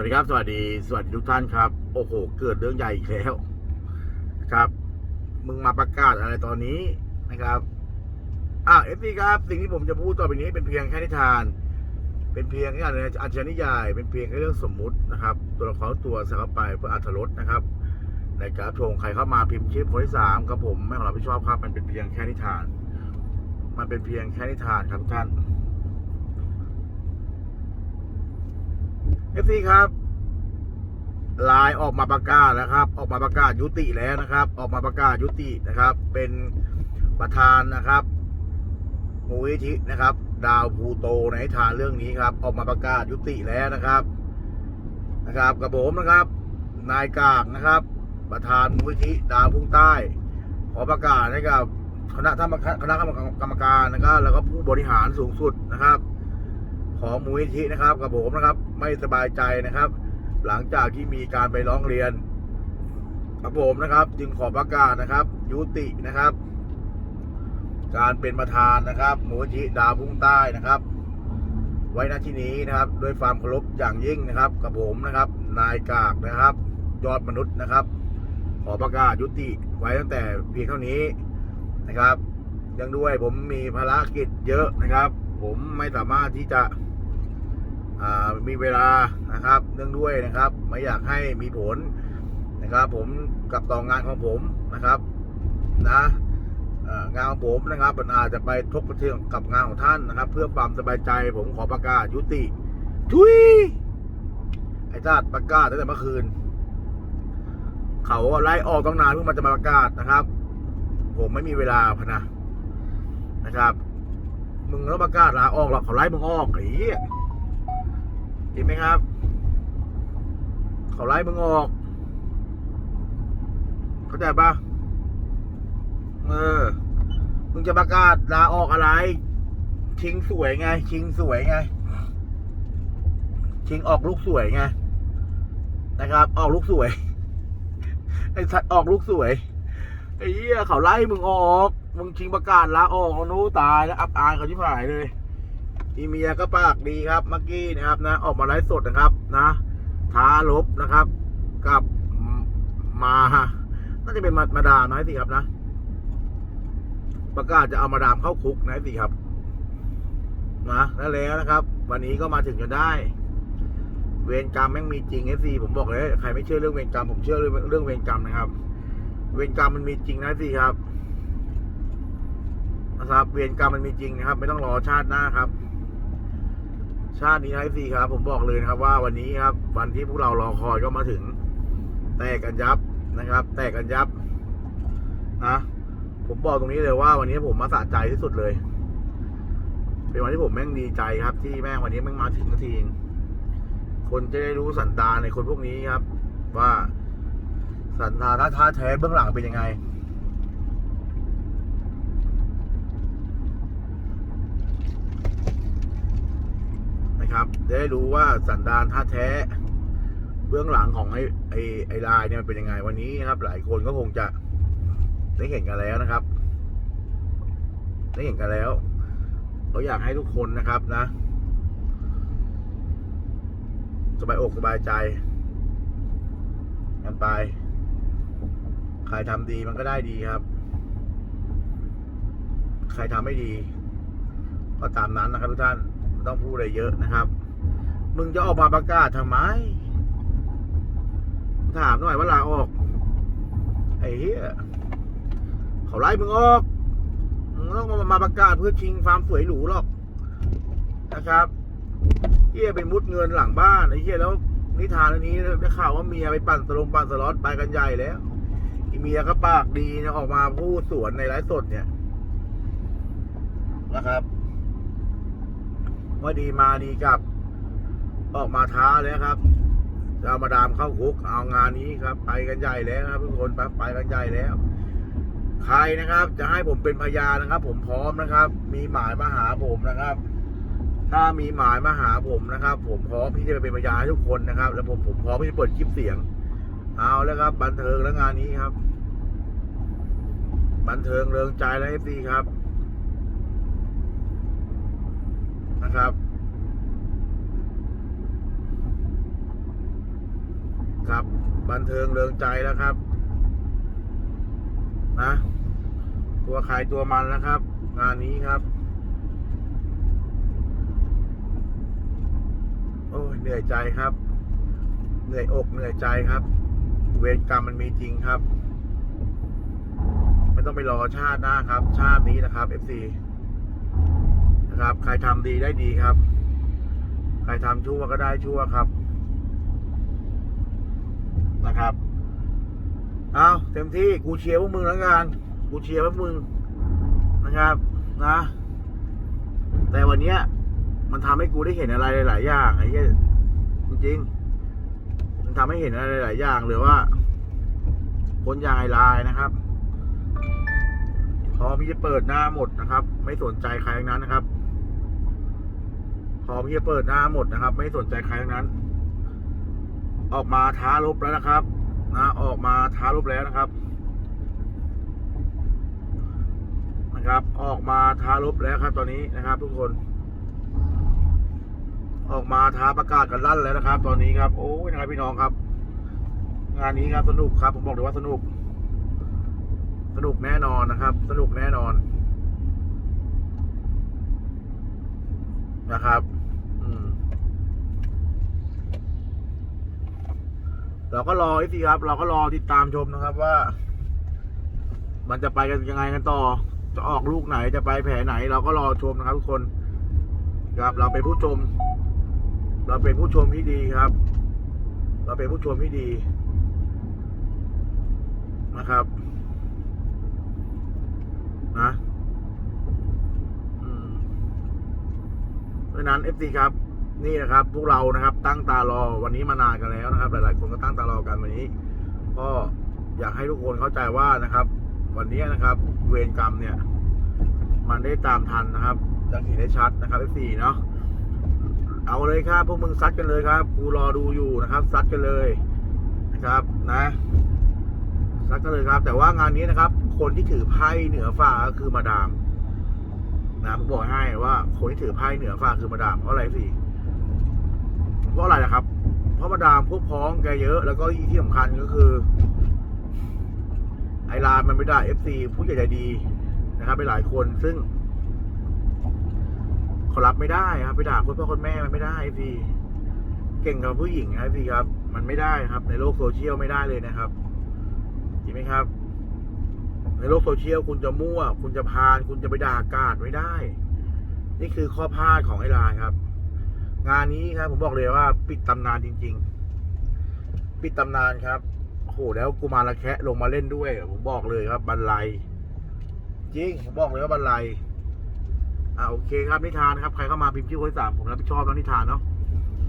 วัสดีครับ สวัสดี สวัสดีทุกท่านครับ โอ้โห เกิดเรื่องใหญ่อีกแล้วนะครับ มึงมาประกาศอะไรตอนนี้นะครับ อะเอฟซีครับ สิ่งที่ผมจะพูดต่อไปนี้เป็นเพียงแค่นิทาน เป็นเพียงแค่อะไรอาชญานิยาย เป็นเพียงแค่เรื่องสมมุตินะครับ ตัวละครตัวส่เข้าไปเพื่ออัธรสนะครับ ในการชงใครเข้ามาพิมพ์ชื่อคนที่สามกับผมไม่ขอรับผิดชอบครับ มันเป็นเพียงแค่นิทาน มันเป็นเพียงแค่นิทานครับทุกท่าน เอฟซีครับลน์ออกมาประกาศแล้วครับ ออกมาประกาศยุติแล้วนะครับ ออกมาประกาศยุตินะครับ เป็นประธานนะครับมูลิธินะครับ ดาวพูโตในทานเรื่องนี้ครับ ออกมาประกาศยุติแล้วนะครับ นะครับกับผมนะครับ นายกากนะครับ ประธานมูลิธิดาวพุ่งใต้ ขอประกาศให้กับคณะท่านคณะกรรมการนะครับ แล้วก็ผู้บริหารสูงสุดนะครับ ของมูลิธินะครับกับผมนะครับ ไม่สบายใจนะครับ หลังจากที่มีการไปร้องเรียนกับผมนะครับ จึงขอประกาศนะครับ ยุตินะครับ การเป็นประธานนะครับมูลนิดาวพุ่งใต้นะครับ ไว้ณที่นี้นะครับ ด้วยความเคารพอย่างยิ่งนะครับ กับผมนะครับ นายกากนะครับ ยอดมนุษย์นะครับ ขอประกาศยุติไว้ตั้งแต่เพียงเท่านี้นะครับยังด้วยผมมีภารกิจเยอะนะครับ ผมไม่สามารถที่จะ มีเวลานะครับเนื่องด้วยนะครับ ไม่อยากให้มีผลนะครับ ผมกับต่องานของผมนะครับนะงานของผมนะครับมันอาจจะไปทบกระเทือนกับงานของท่านนะครับ เพื่อความสบายใจผมขอประกาศยุติ ทุยไอ้ชาติประกาศตั้งแต่เมื่อคืน เขาไล่ออกต้องนานเพิ่งมาจะมาประกาศนะครับ ผมไม่มีเวลาพนะนะครับ มึงแล้วประกาศลาออกหรอกเขาไล่มึงออกไอ้ เห็นไหมครับ เขาไล่มึงออก เข้าใจปะเออ มึงจะประกาศลาออกอะไร ชิงสวยไง ชิงสวยไง ชิงออกลูกสวยไง นะครับ ออกลูกสวย ไอ้สัตว์ออกลูกสวย ไอ้เหี้ยเขาไล่มึงออก มึงชิงประกาศลาออกนู้ตายแล้วอับอายเขาชิบหายเลย อีเมียก็ปากดีครับเมื่อกี้นะครับนะ ออกมาไลฟ์สดนะครับนะท้าลบนะครับ กับมาน่าจะเป็นมามาดามนะสิครับนะ ประกาศจะเอามาดามเข้าคุกนะสิครับนะแล้วแล้วนะครับ วันนี้ก็มาถึงจนได้ เวรกรรมแม่งมีจริงเอซีผมบอกเลยใครไม่เชื่อเรื่องเวรกรรมผมเชื่อเรื่องเรื่องเวรกรรมนะครับ เวรกรรมมันมีจริงนะสิครับนะครับ เวรกรรมมันมีจริงนะครับ ไม่ต้องรอชาติหน้าครับ ชาตินี้ไอซีครับ ผมบอกเลยนะครับว่าวันนี้ครับ วันที่พวกเรารอคอยก็มาถึง แตกกันยับนะครับ แตกกันยับนะผมบอกตรงนี้เลยว่าวันนี้ผมมาสะใจที่สุดเลย เป็นวันที่ผมแม่งดีใจครับ ที่แม่งวันนี้แม่งมาถึงทีงคนจะได้รู้สันดานในคนพวกนี้ครับ ว่าสันดานท่าแท้เบื้องหลังเป็นยังไง นะครับ ได้รู้ว่าสันดานท่าแท้ เบื้องหลังของไอ้ไอ้ไอ้ลายเนี่ยมันเป็นยังไงวันนี้นะครับ หลายคนก็คงจะได้เห็นกันแล้วนะครับ ได้เห็นกันแล้วเราอยากให้ทุกคนนะครับนะ สบายอกสบายใจกันไปใครทำดีมันก็ได้ดีครับ ใครทำไม่ดี ก็ตามนั้นนะครับทุกท่าน ต้องพูดอะไรเยอะนะครับ มึงจะออกมาประกาศทำไม ถามหน่อยว่าลาออก ไอ้เหี้ยเขาไล่มึงออกมึงต้องมามาประกาศเพื่อชิงความสวยหรูหรอกนะครับเหี้ยไปมุดเงินหลังบ้านไอ้เหี้ยแล้วนิทานอันนี้ได้ข่าวว่าเมียไปปั่นสลงปั่นสล็อตไปกันใหญ่แล้วอีเมียก็ปากดีนี่ยออกมาพูดสวนในไลฟ์สดเนี่ยนะครับ ว่าดีมาดีกลับ ออกมาท้าเลยครับจะเอามาดามเข้าคุกเอางานนี้ครับ ไปกันใหญ่แล้วครับทุกคนไปไปกันใหญ่แล้ว ใครนะครับ จะให้ผมเป็นพยานนะครับ ผมพร้อมนะครับ มีหมายมาหาผมนะครับ ถ้ามีหมายมาหาผมนะครับ ผมพร้อมที่จะเป็นพยานทุกคนนะครับ แล้วผมผมพร้อมที่จะเปิดคลิปเสียง เอาแล้วครับ บันเทิงแล้วงานนี้ครับ บันเทิงเริงใจและเอฟซีครับ นะครับครับบันเทิงเริงใจแล้วครับนะตัวใครตัวมันแล้วครับ งานนี้ครับ โอ้ยเหนื่อยใจครับ เหนื่อยอกเหนื่อยใจครับ เวรกรรมมันมีจริงครับ ไม่ต้องไปรอชาติหน้าครับ ชาตินี้นะครับ FC นะครับ ใครทำดีได้ดีครับ ใครทำชั่วก็ได้ชั่วครับ นะครับ เอาเต็มที่กูเชียร์พวกมึงแล้วกันกูเชียร์พวกมึงนะครับนะ แต่วันเนี้ย มันทำให้กูได้เห็นอะไรหลาย ๆ อย่างไอ้เหี้ยจริงๆมันทำให้เห็นอะไรหลาย ๆ อย่างเลยว่า คนอย่างไอ้ลายนะครับพร้อมที่จะเปิดหน้าหมดนะครับ ไม่สนใจใครทั้งนั้นนะครับ พอมีจะเปิดหน้าหมดนะครับ ไม่สนใจใครทั้งนั้น ออกมาท้ารบแล้วนะครับ นะออกมาท้ารบแล้วนะครับนะครับ ออกมาท้ารบแล้วครับ ตอนนี้นะครับ ทุกคน ออกมาท้าประกาศกันลั่นแล้วนะครับ ตอนนี้ครับ โอ้ยนะครับพี่น้องครับ งานนี้ครับสนุกครับ ผมบอกเลยว่าสนุก สนุกแน่นอนนะครับ สนุกแน่นอนนะครับ อืม เราก็รอไอ้สิครับ เราก็รอติดตามชมนะครับว่า มันจะไปกันยังไงกันต่อ จะออกลูกไหนจะไปแผลไหน เราก็รอชมนะครับทุกคนครับ เราเป็นผู้ชม เราเป็นผู้ชมที่ดีครับ เราเป็นผู้ชมที่ดีนะครับนะเพราะนั้นเอฟซีครับ นี่นะครับ พวกเรานะครับตั้งตารอวันนี้มานานกันแล้วนะครับ หลาย ๆ คนก็ตั้งตารอกันวันนี้ ก็อยากให้ทุกคนเข้าใจว่านะครับ วันนี้นะครับ เวรกรรมเนี่ย มันได้ตามทันนะครับจะเห็นได้ชัดนะครับเอฟซีเนาะเอาเลยครับพวกมึงซัดกันเลยครับกูรอดูอยู่นะครับซัดกันเลยนะครับนะซัดกันเลยครับ แต่ว่างานนี้นะครับ คนที่ถือไพ่เหนือฟ้าก็คือมาดามนะผมบอกให้ว่าคนที่ถือไพ่เหนือฟ้าคือมาดามเพราะอะไรสิเพ ราะอะไรนะครับ เพราะมาดามพวกพ้องแกเยอะ แล้วก็ที่สำคัญก็คือ ไอรานมันไม่ได้เอฟซีผู้ใหญ่ใจดีนะครับไปหลายคนซึ่งเขารับไม่ได้ครับ ไปด่าคนพ่อคนแม่มันไม่ได้พี่เก่งกับผู้หญิงนะพี่ครับ มันไม่ได้ครับ ในโลกโซเชียลไม่ได้เลยนะครับจริงไหมครับ ในโลกโซเชียลคุณจะมั่ว คุณจะพาน คุณจะไปด่ากาดไม่ได้ นี่คือข้อพลาดของไอ้ลายครับ งานนี้ครับผมบอกเลยว่า ปิดตำนานจริง ๆ ปิดตำนานครับโอ้โหแล้วกูมาละแคะลงมาเล่นด้วย ผมบอกเลยครับบรรลัยจริงผมบอกเลยว่าบรรลัยอ่าโอเคครับนิทานครับใครเข้ามาพิมพ์ชื่อคนสามผมรับผิดชอบแล้วนิทานเนาะ